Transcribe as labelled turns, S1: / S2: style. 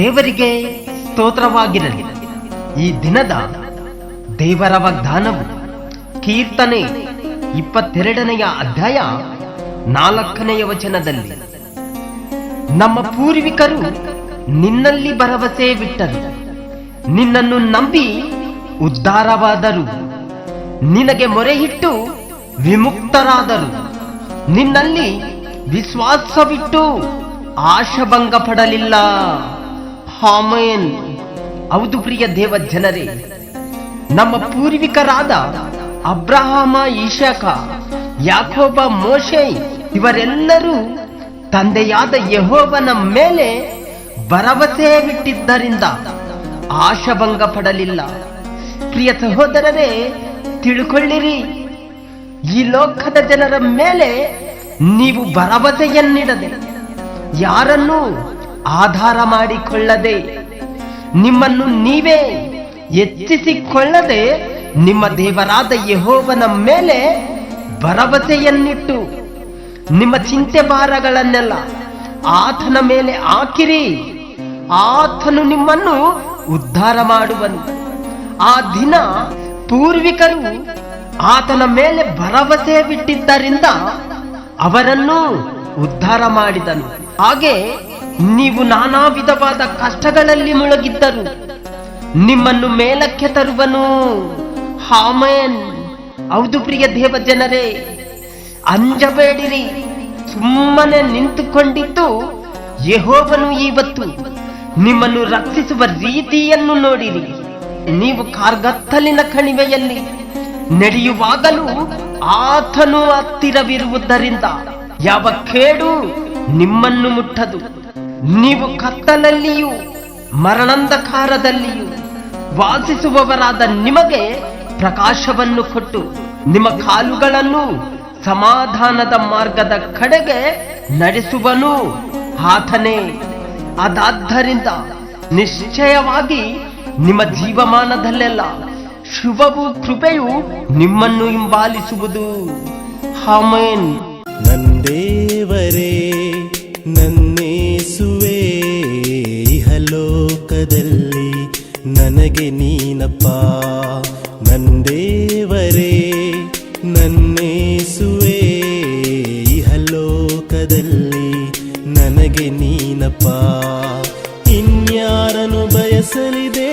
S1: ದೇವರಿಗೆ ಸ್ತೋತ್ರವಾಗಿರಲಿ ಈ ದಿನದ ದೇವರ ವಾಗ್ದಾನವು ಕೀರ್ತನೆ ಇಪ್ಪತ್ತೆರಡನೆಯ ಅಧ್ಯಾಯ ನಾಲ್ಕನೆಯ ವಚನದಲ್ಲಿ ನಮ್ಮ ಪೂರ್ವಿಕರು ನಿನ್ನಲ್ಲಿ ಭರವಸೆ ಬಿಟ್ಟರು ನಿನ್ನನ್ನು ನಂಬಿ ಉದ್ಧಾರವಾದರು ನಿನಗೆ ಮೊರೆ ಇಟ್ಟು ವಿಮುಕ್ತರಾದರು ನಿನ್ನಲ್ಲಿ ವಿಶ್ವಾಸವಿಟ್ಟು ಆಶಭಂಗ ಪಡಲಿಲ್ಲ ಹಾಮೇನ್ ಹೌದು ಪ್ರಿಯ ದೇವ ಜನರೇ ನಮ್ಮ ಪೂರ್ವಿಕರಾದ ಅಬ್ರಹಾಮ ಈಶಾಖ ಯಾಕೋಬ ಮೋಶೆ ಇವರೆಲ್ಲರೂ ತಂದೆಯಾದ ಯಹೋಬನ ಮೇಲೆ ಭರವಸೆ ಬಿಟ್ಟಿದ್ದರಿಂದ ಆಶಭಂಗ ಪಡಲಿಲ್ಲ ಪ್ರಿಯ ಸಹೋದರರೇ ತಿಳ್ಕೊಳ್ಳಿರಿ ಈ ಲೋಕದ ಜನರ ಮೇಲೆ ನೀವು ಭರವಸೆಯನ್ನಿಡದೆ ಯಾರನ್ನೂ ಆಧಾರ ಮಾಡಿಕೊಳ್ಳದೆ ನಿಮ್ಮನ್ನು ನೀವೇ ಹೆಚ್ಚಿಸಿಕೊಳ್ಳದೆ ನಿಮ್ಮ ದೇವರಾದ ಯಹೋವನ ಮೇಲೆ ಭರವಸೆಯನ್ನಿಟ್ಟು ನಿಮ್ಮ ಚಿಂತೆ ಭಾರಗಳನ್ನೆಲ್ಲ ಆತನ ಮೇಲೆ ಹಾಕಿರಿ ಆತನು ನಿಮ್ಮನ್ನು ಉದ್ಧಾರ ಮಾಡುವನು ಆ ದಿನ ಪೂರ್ವಿಕರು ಆತನ ಮೇಲೆ ಭರವಸೆ ಬಿಟ್ಟಿದ್ದರಿಂದ ಅವರನ್ನು ಉದ್ಧಾರ ಮಾಡಿದನು ಹಾಗೆ ನೀವು ನಾನಾ ವಿಧವಾದ ಕಷ್ಟಗಳಲ್ಲಿ ಮುಳುಗಿದ್ದರು ನಿಮ್ಮನ್ನು ಮೇಲಕ್ಕೆ ತರುವನು ಹಾಮಯನ್ ಹೌದು ಪ್ರಿಯ ದೇವ ಜನರೇ ಅಂಜಬೇಡಿರಿ ಸುಮ್ಮನೆ ನಿಂತುಕೊಂಡಿದ್ದು ಯಹೋವನು ಇವತ್ತು ನಿಮ್ಮನ್ನು ರಕ್ಷಿಸುವ ರೀತಿಯನ್ನು ನೋಡಿರಿ ನೀವು ಕಾರ್ಗತ್ತಲಿನ ಕಣಿವೆಯಲ್ಲಿ ನಡೆಯುವಾಗಲೂ ಆತನು ಹತ್ತಿರವಿರುವುದರಿಂದ ಯಾವ ಕೇಡು ನಿಮ್ಮನ್ನು ಮುಟ್ಟದು ನೀವು ಕತ್ತಲಲ್ಲಿಯೂ ಮರಣಂಧಕಾರದಲ್ಲಿಯೂ ವಾಸಿಸುವವರಾದ ನಿಮಗೆ ಪ್ರಕಾಶವನ್ನು ಕೊಟ್ಟು ನಿಮ್ಮ ಕಾಲುಗಳನ್ನು ಸಮಾಧಾನದ ಮಾರ್ಗದ ಕಡೆಗೆ ನಡೆಸುವನು ಆತನೇ ಅದಾದ್ದರಿಂದ ನಿಶ್ಚಯವಾಗಿ ನಿಮ್ಮ ಜೀವಮಾನದಲ್ಲೆಲ್ಲ ಶುಭವು ಕೃಪೆಯು ನಿಮ್ಮನ್ನು ಹಿಂಬಾಲಿಸುವುದು ಹಾಮೇನ್ ನಂದೇವರೇ ನನ್ನೇಸುವೆ ಇಹಲೋಕದಲ್ಲಿ ನನಗೆ ನೀನಪ್ಪ ನಂದೇವರೇ ನನ್ನೇಸುವೆ ಇಹಲೋಕದಲ್ಲಿ ನನಗೆ ನೀನಪ್ಪ ಇನ್ಯಾರನು ಬಯಸಲಿದೆ